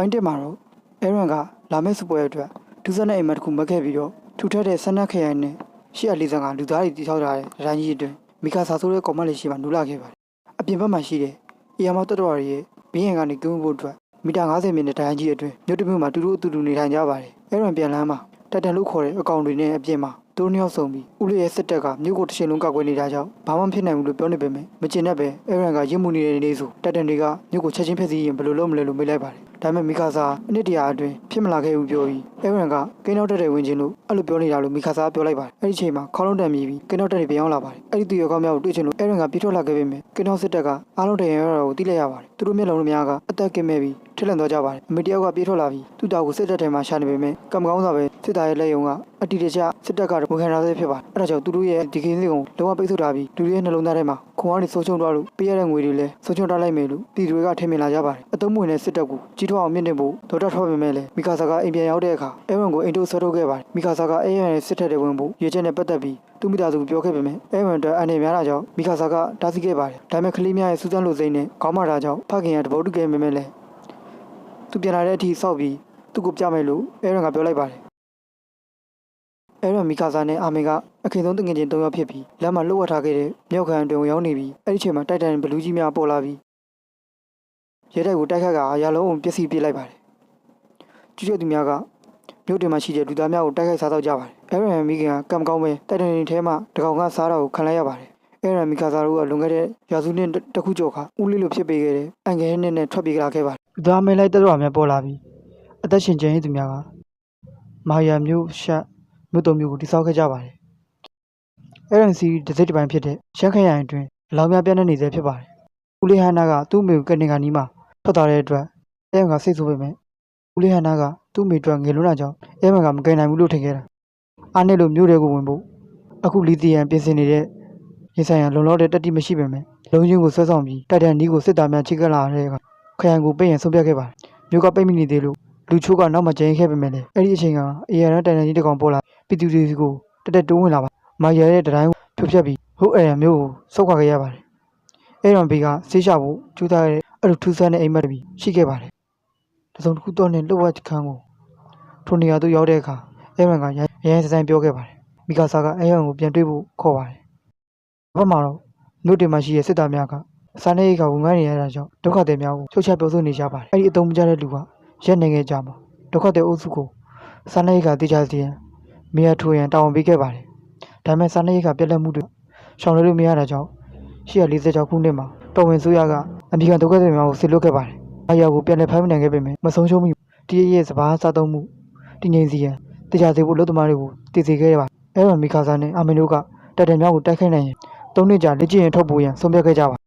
ပိုင်းတစ်မှာတော့အဲရန်ကလာမယ့်စပွဲအတွက်ဒူးစက်နဲ့အိမ်မက်တစ်ခုမက်ခဲ့ပြီးတော့ထူထပ်တဲ့ဆနက်ခရိုင်နဲ့ရှေ့အလေးစံကလူသားတွေတီထောက်ထားတဲ့ဒရန်ကြီးအတွင်းမီကာဆာဆိုတဲ့ကောင်မလေးရှိမှနူလာခဲ့ပါတယ်အပြင်ဘက်မှာရှိတဲ့အေယာမောတက်တော်ရဲ့ဘင်းရင်ကနေကင်းဖို့အတွက်မီတာ90မြင့်တဲ့ဒရန်ကြီးအတွင်းမြို့တစ်မြို့မှာတူတူအတူတူနေထိုင်ကြပါတယ်အဲရန်ပြန်လမ်းမှာတက်တန်လို့ခေါ်တဲ့အကောင်တွေနဲ့အပြင်မှာသူတို့နှစ်ယောက်ဆုံးပြီးဦးလေးရဲ့စစ်တပ်ကမြို့ကိုတစ်ချိန်လုံးကောက်ကွယ်နေတာကြောင့်ဘာမှမဖြစ်နိုင်ဘူးလို့ပြောနေပေမဲ့မကျင်တတ်ပဲအဲရန်ကရစ်မှုနေတဲ့နေဆိုတက်တန်တွေကမြို့ကိုချက်ချင်းဖျက်ဆီးရင်ဘယ်လိုလုပ်မလဲလို့မေးလိုက်ပါတယ် ဒါပေမဲ့မီကာဆာအနှစ်တရာအတွင်းဖြစ်မလာခဲ့ဘူးပြောပြီးအဲရန်ကကိန်းနောက်တက်တဲ့ဝင်ချင်းလို့အဲ့လိုပြောနေတာလို့မီကာဆာကပြောလိုက်ပါတယ်အဲ့ဒီချိန်မှာခေါင်းလုံးတန်မြည်ပြီးကိန်းနောက်တက်တွေပြောင်းလာပါတယ်အဲ့ဒီသူရောကောင်းများကိုတွေ့ချင်လို့အဲရန်ကပြေးထွက်လာခဲ့ပေမဲ့ကိန်းနောက်စစ်တပ်ကအားလုံးတရံရတာကိုသိလိုက်ရပါတယ်သူတို့မျက်လုံးများကအသက်ကင်းမဲ့ပြီးထစ်လန်သွားကြပါတယ်အမေတယောက်ကပြေးထွက်လာပြီးသူ့တောက်ကိုစစ်တပ်ထဲမှာရှာနေပေမဲ့ကံမကောင်းစွာပဲစစ်သားရဲ့လက်ယုံကအတီတကျစစ်တပ်ကဝန်ခံရဆဲဖြစ်ပါတယ်အဲ့ဒါကြောင့်သူတို့ရဲ့ဒီကင်းလေးကိုလုံးဝပိတ်ဆို့ထားပြီးလူတွေရဲ့နှလုံးသားထဲမှာခွန်အားတွေဆုံးရှုံးသွားလို့ပေးရတဲ့ငွေတွေလည်းဆုံးရှုံးထားလိုက်မယ်လို့ပြည်သူတွေကထင်မြင်လာကြပါတယ်အ သုံးမဝင်တဲ့စစ်တပ်ကိုကြီးထွားအောင်မြင့်တင်ဖို့ဒေါက်တာထွက်ပေမဲ့လည်းမီကာဆာကအိမ်ပြန်ရောက်တဲ့အခါအဲဝန်ကိုအိမ်တို့ဆွဲထုတ်ခဲ့ပါတယ်မီကာဆာကအဲရန်ရဲ့စစ်ထက်တွေဝင်ဖို့ရည်ချက်နဲ့ပတ်သက်ပြီးသူမိသားစုပြောခဲ့ပေမဲ့အဲဝန်အတွက်အနေများတာကြောင့်မီကာဆာကတားဆီးခဲ့ပါတယ်ဒါပေမဲ့ကလေးများရဲ့စူးစမ်းလို့စိမ့်နဲ့ခေါင်းမာတာကြောင့်ဖခင်ကတဘောတူခဲ့ပေမဲ့လည်းသူပြန်လာတဲ့အထိစောက်ပြီးသူ့ကိုပြမယ်လို့အဲရန်ကပြောလိုက်ပါတယ်အဲ့တော့မီကာဆာနဲ့အာမင်ကအခင်ဆုံးတငယ်ချင်း၃ယောက်ဖြစ်ပြီးလမ်းမှာလှုပ်ဝက်ထားခဲ့တဲ့မြောက်ခံအတွင်ကိုရောက်နေပြီးအဲ့ဒီချိန်မှာတိုက်တန်ဘလူးကြီးများပေါ်လာပြီး ရဲတိုက်ကိုတိုက်ခတ်ကအရာလုံးအောင်ပျက်စီးပြစ်လိုက်ပါတယ်။ကျူးကျော်သူများကမြို့တင်မှာရှိတဲ့လူသားများကိုတိုက်ခိုက်စားတော့ကြပါတယ်။အဲ့ရန်မီခင်ကကံမကောင်းပဲတိုက်တန်ရင်ထဲမှာတကောင်ကစားတာကိုခံလိုက်ရပါတယ်။အဲ့ရန်မီကာဆာတို့ကလွန်ခဲ့တဲ့ရာစုနှစ်တစ်ခုကျော်ခါဦးလေးလိုဖြစ်ပေခဲ့တဲ့အန်ဂဲနဲ့နဲ့ထွက်ပြေးလာခဲ့ပါတယ်။လူသားမဲလိုက်တက်တော်များပေါ်လာပြီးအသက်ရှင်ကျန်ရည်သူများကမာယာမျိုးရှက်မြို့တော်မျိုးကိုတိစောက်ခဲ့ကြပါတယ်။ RNC တစ်စိတ်တစ်ပိုင်းဖြစ်တဲ့ရှမ်းခရိုင်အတွင်းအလောင်းများပြန့်နှံ့နေစေဖြစ်ပါတယ်။ဦးလေးဟန်နာကသူ့အမေကိုကနေကနီးမှာ ထွက်သွားတဲ့အတွက်အဲမန်ကစိတ်ဆိုးပေမဲ့ဦးလေးဟန်နာကသူ့အမေအတွက်ငယ်လွန်းတာကြောင့်အဲမန်ကမကယ်နိုင်ဘူးလို့ထင်ခဲ့တာ။အားနဲ့လို့မြို့တွေကိုဝင်ဖို့အခုလီသီယန်ပြင်ဆင်နေတဲ့ရေဆိုင်ရန်လုံလောက်တဲ့တက်တိမရှိပေမဲ့လုံချင်းကိုဆွဲဆောင်ပြီးတိုက်တန်နီးကိုစစ်သားများချိတ်ကပ်လာတဲ့အခါခရိုင်ကိုပိတ်ရင်ဆုံးဖြတ်ခဲ့ပါတယ်။မြို့ကပိတ်မိနေသေးလို့လူချိုးကနောက်မှကျင်းခဲ့ပေမဲ့လည်းအဲ့ဒီအချိန်ကအေရန်တိုင်တန်ကြီးတစ်ကောင်ပေါ်လာပြည်သူတွေကိုတက်တက်တိုးဝင်လာပါမာယာရဲ့တတိုင်းဖြိုဖျက်ပြီးဟုတ်အဲရန်မျိုးကိုဆုတ်ခွာခဲ့ရပါတယ်။အဲရန်ဘေးကဆေးရှဖို့ကျူးသားတဲ့ အဲ့လိုထူးဆန်းတဲ့အိမ်မက်တစ်ပြီးရှိခဲ့ပါတယ်။တစုံတစ်ခုတော့နဲ့လှုပ်ဝက်ခန်းကိုထိုနေရာသို့ရောက်တဲ့အခါအဲရန်ကရရန်စဆိုင်ပြောခဲ့ပါတယ်။မီကာဆာကအဲရန်ကိုပြန်တွေ့ဖို့ခေါ်ပါတယ်။ဘာမှတော့မြို့တင်မှာရှိတဲ့စစ်သားများကစားနေကဝန်ခံနေရတာကြောင့်ဒုက္ခသည်များကိုချုပ်ချပြောဆိုနေကြပါတယ်။အဲ့ဒီအတုံးမကြတဲ့လူကရက်နေခဲ့ကြမှာဒုက္ခသည်အုပ်စုကိုစားနေကတေချာစီရင်မိယာထိုရန်တာဝန်ပေးခဲ့ပါတယ်။ဒါပေမဲ့စားနေကပြက်လက်မှုတွေရှောင်လွှဲလို့မရတာကြောင့်846ခုနှစ်မှာတော်ဝင်ဆိုးရက အမေရိကန်ဒုက္ခသည်များကိုဆစ်လွတ်ခဲ့ပါတယ်။အရာကိုပြန်လည်ဖမ်းမနိုင်ခဲ့ပေမဲ့မဆုံးရှုံးမီတရရဲ့စဘာစားသုံးမှုတည်ငြိမ်စီရန်တေချာစေဖို့လူသမားတွေကိုတည်စေခဲ့ရပါတယ်။အဲတော့မီကာဆာနဲ့အာမင်တို့ကတက်တယ်များကိုတိုက်ခိုက်နိုင်ရင်သုံးနှစ်ကြာလက်ကျင့်ရင်ထုတ်ပိုးရန်ဆုံးဖြတ်ခဲ့ကြပါ